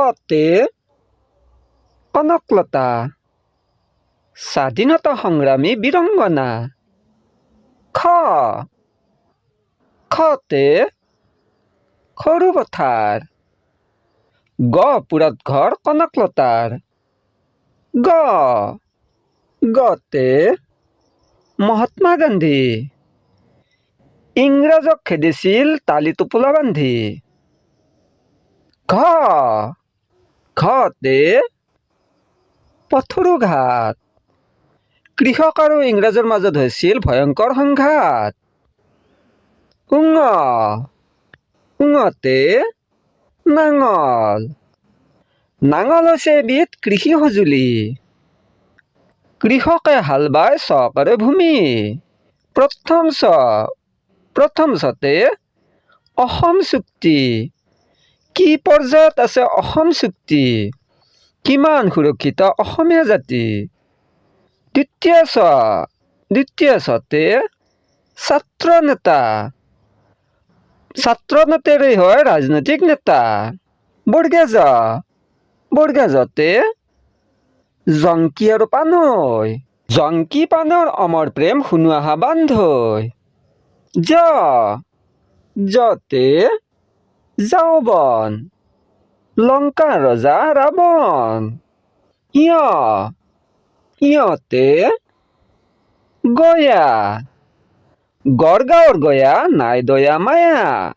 কতে কনকলতা, স্বাধীনতা সংগ্রামী বীরঙ্গনা। খ খতে সৰু গ পুৰত ঘৰ কনকলতাৰ গ, গতে মহাত্মা গান্ধী। ইংৰাজক খেদিছিল তালি টোপোলা বান্ধি ঘ ঘতে পথৰু ঘাট কৃষক আৰু ইংৰাজৰ মাজত হৈছিল ভয়ংকৰ সংঘাত। উঙ, উঙতে নাঙল। নাঙল হৈছে এবিধ কৃষি সঁজুলি। কৃষকে হাল বায় চহকাৰে ভূমি। প্ৰথম চ, প্ৰথম চতে অসম চুক্তি। কি পৰ্যায়ত আছে অসম চুক্তি? কিমান সুৰক্ষিত অসমীয়া জাতি? দ্বিতীয় চ, দ্বিতীয় চতে ছাত্ৰ নেতা। ছাত্ৰ নেতাৰেই হয় ৰাজনৈতিক নেতা। বৰগেজ বৰগেজতে জংকী আৰু পানৈ। জংকী, পানৰ অমৰ প্ৰেম শুনো আহা বান্ধৈ। জ জতে যৌৱন লংকাৰ ৰজা ৰাৱণ ইয় ইয়তে গয়া। গড়গাঁওর গয়া নাই দয়া মায়া।